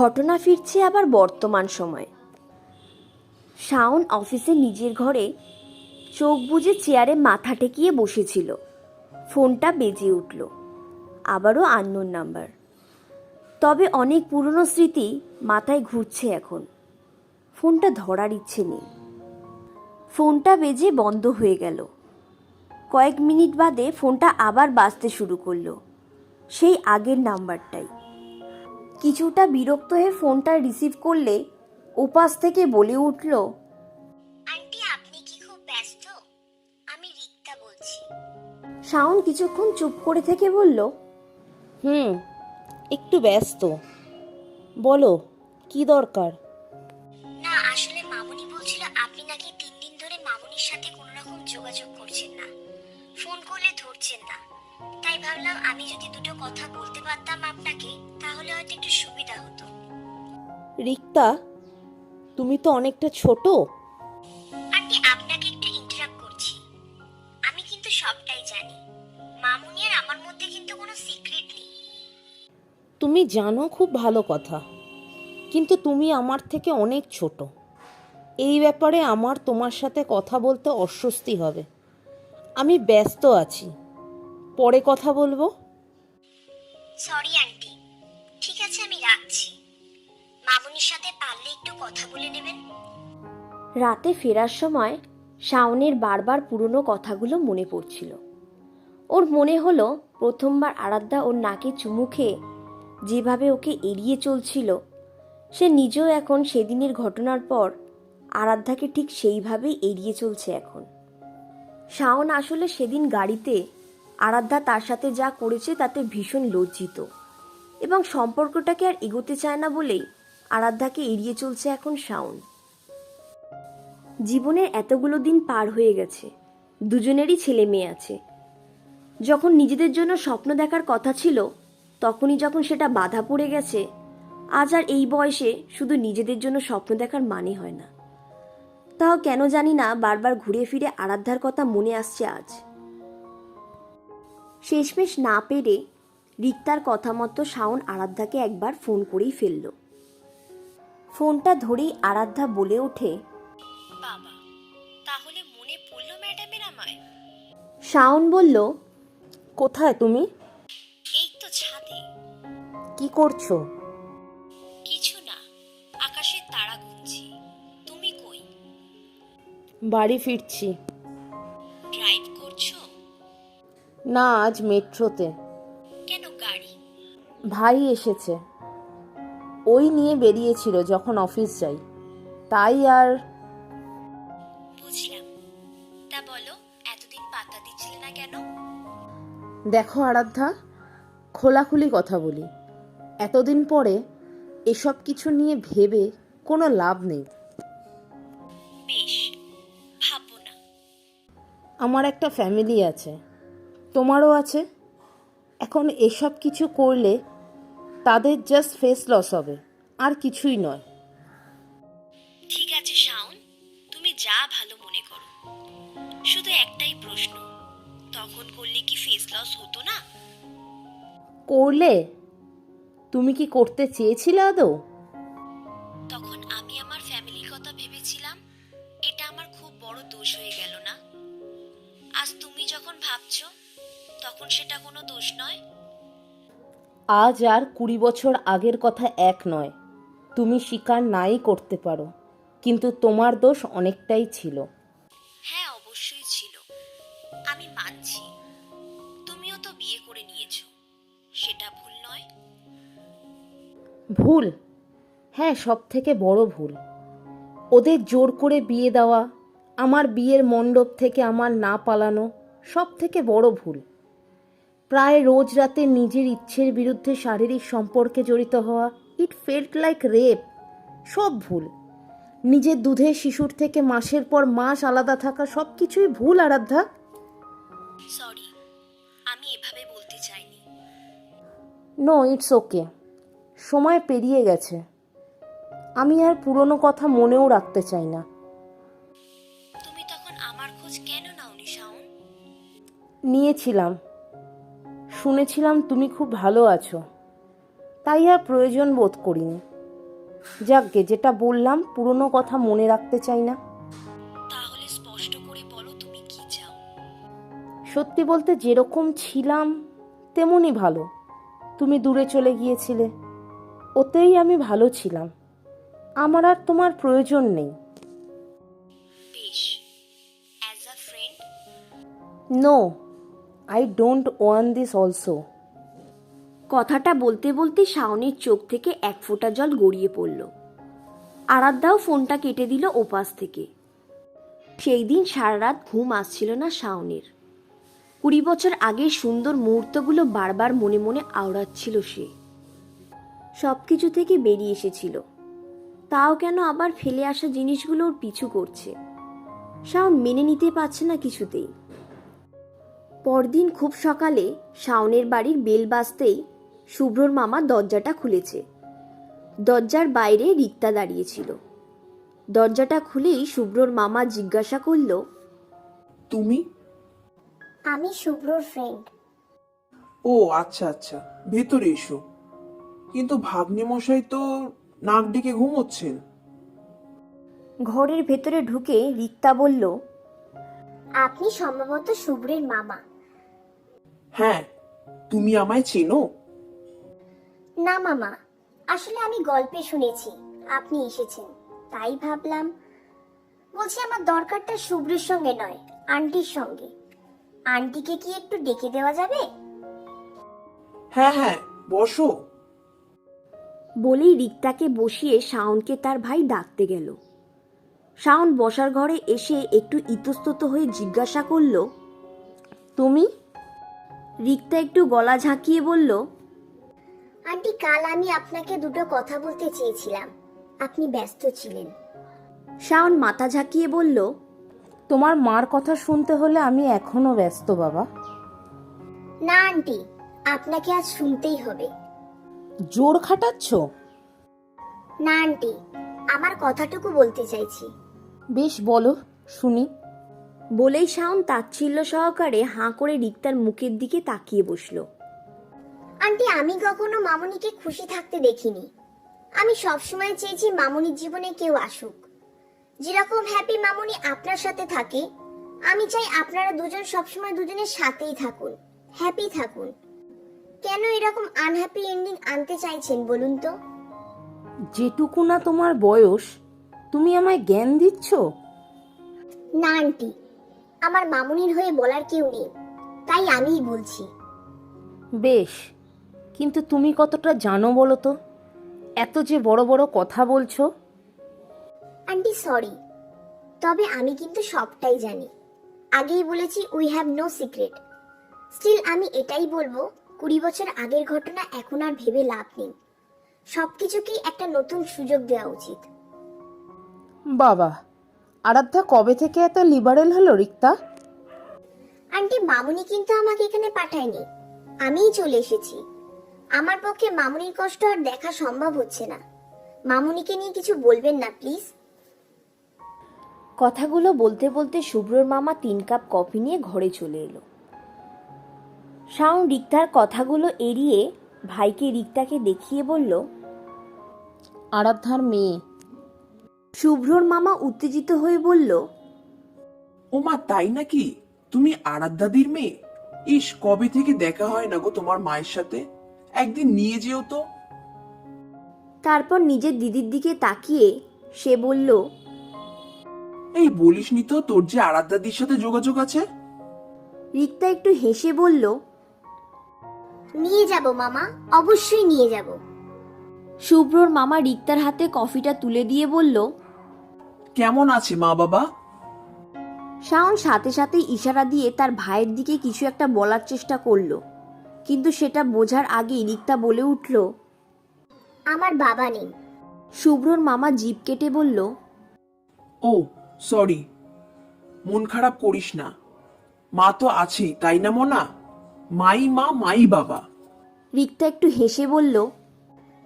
ঘটনা ফিরছে আবার বর্তমান সময়ে। শাওন অফিসে নিজের ঘরে চোখ বুজে চেয়ারে মাথা ঠেকিয়ে বসেছিল। ফোনটা বেজে উঠল। আবারও আননোন নাম্বার। তবে অনেক পুরনো স্মৃতি মাথায় ঘুরছে এখন। ফোনটা ধরার ইচ্ছে নেই। ফোনটা বেজে বন্ধ হয়ে গেল। কয়েক মিনিট বাদে ফোনটা আবার বাজতে শুরু করল। সেই আগের নাম্বারটাই। কিছুটা বিরক্ত হয়ে ফোনটা রিসিভ করলে ওপাশ থেকে বলে উঠল আন্টি আপনি কি খুব ব্যস্ত? আমি রিক্তা বলছি। শাওন কিছুক্ষণ চুপ করে থেকে বলল হুম একটু ব্যস্ত। বলো কি দরকার? না আসলে মামুনি বলছিল আপনি নাকি তিন দিন ধরে মামুনির সাথে কোনো রকম যোগাযোগ করছেন না। ফোন করলে ধরছেন না। তাই ভাবলাম আমি যদি দুটো কথা বলতে পারতাম আপনাকে তাহলে হয়তো একটু সুবিধা হতো। রিক্তা তুমি তো অনেকটা ছোট। আন্টি আপনাকে একটু ইন্টারাপ্ট করছি। আমি কিন্তু সবটাই জানি। মামুনি আর আমার মধ্যে কিন্তু কোনো সিক্রেট নেই। তুমি জানো খুব ভালো কথা কিন্তু তুমি আমার থেকে অনেক ছোট। এই ব্যাপারে আমার তোমার সাথে কথা বলতে অস্বস্তি হবে। আমি ব্যস্ত আছি। পরে কথা বলব? সরি আন্টি ঠিক আছে আমি রাখছি। মামুনির সাথে পারলে একটু কথা বলে নেবেন? রাতে ফেরার সময় শাওনের বারবার পুরনো কথাগুলো মনে পড়ছিল। ওর মনে হলো প্রথমবার আরাধ্যা ওর নাকে চুমু খেয়ে যেভাবে ওকে এড়িয়ে চলছিল সে নিজেও এখন সেদিনের ঘটনার পর আরাধ্যাকে ঠিক সেইভাবেই এড়িয়ে চলছে এখন। শাওন আসলে সেদিন গাড়িতে আরাধ্যা তার সাথে যা করেছে তাতে ভীষণ লজ্জিত। এবং সম্পর্কটাকে আর এগোতে চায় না বলেই আরাধ্যাকে এড়িয়ে চলছে এখন শাওন। জীবনের এতগুলো দিন পার হয়ে গেছে। দুজনেরই ছেলে মেয়ে আছে। যখন নিজেদের জন্য স্বপ্ন দেখার কথা ছিল, তখনই যখন সেটা বাধা পড়ে গেছে, আজ আর এই বয়সে শুধু নিজেদের জন্য স্বপ্ন দেখার মানে হয় না। তাও কেন জানি না বারবার ঘুরে ফিরে আরাধ্যার কথা মনে আসছে আজ। শেষমেশ না পেরে রিক্তার কথা মতো শাওন আরাধ্যাকে একবার ফোন করেই ফেলল। ফোনটা ধরেই আরাধ্যা বলে ওঠে বাবা তাহলে মনে পড়ল ম্যাডামের আমায়? শাওন বলল কোথায় তুমি? এই তো ছাদে। কি করছ? কিছু না আকাশের তারা গুনছি। তুমি কই? বাড়ি ফিরছি। না আজ মেট্রোতে। কেন গাড়ি? ভাই এসেছে। ওই নিয়ে বেরিয়েছিল যখন অফিস যাই। তাই আর বুঝলাম। তা বলো এতদিন পাত্তা দিচ্ছিলে না কেন? দেখো আরাধ্যা খোলাখুলি কথা বলি। এতদিন পরে এসব কিছু নিয়ে ভেবে কোনো লাভ নেই। বেশ ভাববো না। আমার একটা ফ্যামিলি আছে। তোমারও আছে। এখন এসব কিছু করলে তাদের জাস্ট ফেস লস হবে। আর কিছুই নয়। ঠিক আছে শাওন। তুমি যা ভালো মনে করো। শুধু একটাই প্রশ্ন। তখন করলে কি ফেস লস হতো না? করলে? তুমি কি করতে চেয়েছিলে আদৌ? তখন আমি আমার ফ্যামিলির কথা ভেবেছিলাম। এটা আমার খুব বড় দোষ হয়ে গেল না। আজ তুমি যখন ভাবছ তখন সেটা কোনো দোষ নয়? আজ আর কুড়ি বছর আগের কথা এক নয়। তুমি স্বীকার নাই করতে পারো কিন্তু তোমার দোষ অনেকটাই ছিল। হ্যাঁ অবশ্যই ছিল। আমি মানছি। তুমিও তো বিয়ে করে নিয়েছো। সেটা ভুল নয়। ভুল? হ্যাঁ সব থেকে বড় ভুল। ওদের জোর করে বিয়ে দেওয়া আমার বিয়ের মণ্ডপ থেকে আমার না পালানো সব থেকে বড় ভুল। প্রায় রোজ রাতে নিজের ইচ্ছের বিরুদ্ধে শারীরিক সম্পর্কে জড়িত হওয়া ইট ফেল্ট লাইক রেপ সব ভুল। নিজের দুধের শিশুর থেকে মাসের পর মাস আলাদা থাকা সব কিছুই ভুল আরাধ্যা। সরি আমি এভাবে বলতে চাইনি। নো ইটস ওকে সময় পেরিয়ে গেছে। আমি আর পুরনো কথা মনেও রাখতে চাই না। তুমি তখন আমার খোঁজ কেন নাওনি শাওন? নিয়েছিলাম। শুনেছিলাম তুমি খুব ভালো আছো। তাই আর প্রয়োজন বোধ করিনি। যাকগে যেটা বললাম পুরনো কথা মনে রাখতে চাই না। তাহলে স্পষ্ট করে বলো তুমি কি চাও। সত্যি বলতে যেরকম ছিলাম তেমনই ভালো। তুমি দূরে চলে গিয়েছিলে ওতেই আমি ভালো ছিলাম। আমার আর তোমার প্রয়োজন নেই। বেশ as a friend no I don't want this also কথাটা বলতে বলতে শাওনের চোখ থেকে এক ফোঁটা জল গড়িয়ে পড়ল। আরাধ্যাও ফোনটা কেটে দিল ওপাশ থেকে। সেই দিন সারা রাত ঘুম আসছিল না শাওনের। কুড়ি বছর আগে সুন্দর মুহূর্তগুলো বারবার মনে মনে আওড়াচ্ছিল সে। সব কিছু থেকে বেরিয়ে এসেছিল। তাও কেন আবার ফেলে আসা জিনিসগুলো ওর পিছু করছে? শাওন মেনে নিতে পারছে না কিছুতেই। পরদিন খুব সকালে শাওনের বাড়ির বেল বাজতেই শুভ্রর মামা দরজাটা খুলেছে। দরজার বাইরে রিক্তা দাঁড়িয়েছিল দরজাটা খুলেই শুভ্রর মামা জিজ্ঞাসা করল তুমি? আমি শুভ্রর ফ্রেন্ড ও আচ্ছা আচ্ছা ভেতরে এসো। কিন্তু ভাগ্নে মশাই তো নাক ডেকে ঘুমোচ্ছেন। ঘরের ভেতরে ঢুকে রিক্তা বলল আপনি সম্ভবত শুভ্রের মামা। হ্যাঁ তুমি আমায় চেনো? না মামা আসলে আমি গল্পে শুনেছি আপনি এসেছেন তাই ভাবলাম বলছি আমার দরকারটা শুভ্রের সঙ্গে নয় আন্টির সঙ্গে। আন্টিকে কি একটু ডেকে দেওয়া যাবে? হ্যাঁ হ্যাঁ বসো। বলেই রিক্তাকে বসিয়ে শাওনকে তার ভাই ডাকতে গেল। শাওন বসার ঘরে এসে একটু ইতস্তত হয়ে জিজ্ঞাসা করল তুমি? রিক্তা একটু গলা ঝাঁকিয়ে বলল আন্টি কাল আমি আপনাকে দুটো কথা বলতে চেয়েছিলাম। আপনি ব্যস্ত ছিলেন। শাওন মাথা ঝাঁকিয়ে বলল তোমার মার কথা শুনতে হলে আমি এখনও ব্যস্ত বাবা। না আন্টি আপনাকে আজ শুনতেই হবে। জোর খাটাচ্ছ? না আন্টি আমার কথাটুকু বলতে চাইছি। বেশ বলো শুনি। বলেই শাওন তাচ্ছিল্য সহকারে হাঁ করে রিক্তার মুখের দিকে তাকিয়ে বসল। আন্টি আমি কখনো মামুনিকে খুশি থাকতে দেখিনি। আমি সবসময় চেয়েছি মামুনির জীবনে কেউ আসুক। যেরকম হ্যাপি মামুনি আপনার সাথে থাকে আমি চাই আপনারা দুজন সবসময় দুজনের সাথেই থাকুন হ্যাপি থাকুন। কেন এরকম আনহ্যাপি এন্ডিং আনতে চাইছেন বলুন তো? যেটুকু না তোমার বয়স তুমি আমায় জ্ঞান দিচ্ছ? না আন্টি। আমার মামুনির হয়ে বলার কেউ নেই। তাই আমিই বলছি। বেশ কিন্তু তুমি কতটা জানো বলো তো? এত যে বড় বড় কথা বলছো। আন্টি সরি তবে আমি কিন্তু সবটাই জানি। আগেই বলেছি we have no secret still আমি এটাই বলব কুড়ি বছর আগের ঘটনা এখন আর ভেবে লাভ নেই। সবকিছুকেই একটা নতুন সুযোগ দেওয়া উচিত। বাবা আরাধ্যা কবে থেকে এত লিবারেল হলো রিক্তা? আন্টি মামুনি কিন্তু আমাকে এখানে পাঠায়নি। আমিই চলে এসেছি। আমার পক্ষে মামুনির কষ্ট আর দেখা সম্ভব হচ্ছে না। মামুনিকে নিয়ে কিছু বলবেন না প্লিজ। কথাগুলো বলতে বলতে শুভ্রর মামা তিন কাপ কফি নিয়ে ঘরে চলে এলো। শাওন রিক্তার কথাগুলো এড়িয়ে ভাইকে রিক্তাকে দেখিয়ে বলল আরাধ্যার মেয়ে শুভ্রর মামা উত্তেজিত হয়ে বলল ও মা তাই নাকি? তুমি আরাধ্যাদির মেয়ে? ইস কবে থেকে দেখা হয় না গো তোমার মায়ের সাথে? একদিন নিয়ে যেও তো। তারপর নিজের দিদির দিকে তাকিয়ে সে বলল এই বলিসনি তো তোর যে আরাধ্যাদির সাথে যোগাযোগ আছে? রিক্তা একটু হেসে বলল নিয়ে যাব মামা অবশ্যই নিয়ে যাব। শুভ্রর মামা রিক্তার হাতে কফিটা তুলে দিয়ে বলল কেমন আছে মা বাবা? শাওন সাথে সাথে ইশারা দিয়ে তার ভাইয়ের দিকে কিছু একটা বলার চেষ্টা করল। কিন্তু সেটা বোঝার আগেই রিক্তা বলে উঠল আমার বাবা নেই। শুভ্রর মামা জিভ কেটে বলল ও সরি মন খারাপ করিস না। মা তো আছেই তাই না মোনা? মাই মা মাই বাবা। রিক্তা একটু হেসে বলল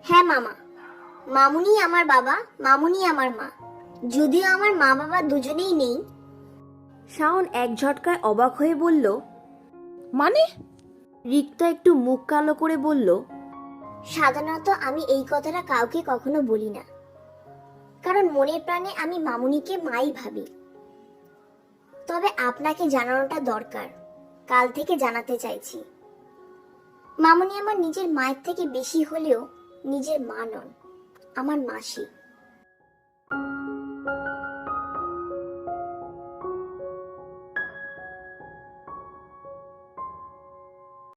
হ্যাঁ মামা মামুনি আমার বাবা মামুনি আমার মা। যদিও আমার মা বাবা দুজনেই নেই। শাওন এক ঝটকায় অবাক হয়ে বলল মানে? রিক্তা একটু মুখ কালো করে বলল সাধারণত আমি এই কথাটা কাউকে কখনো বলি না। কারণ মনের প্রাণে আমি মামুনিকে মাই ভাবি। তবে আপনাকে জানানোটা দরকার কাল থেকে জানাতে চাইছি। মামুনি আমার নিজের মায়ের থেকে বেশি হলেও নিজের মা নন আমার মাসি।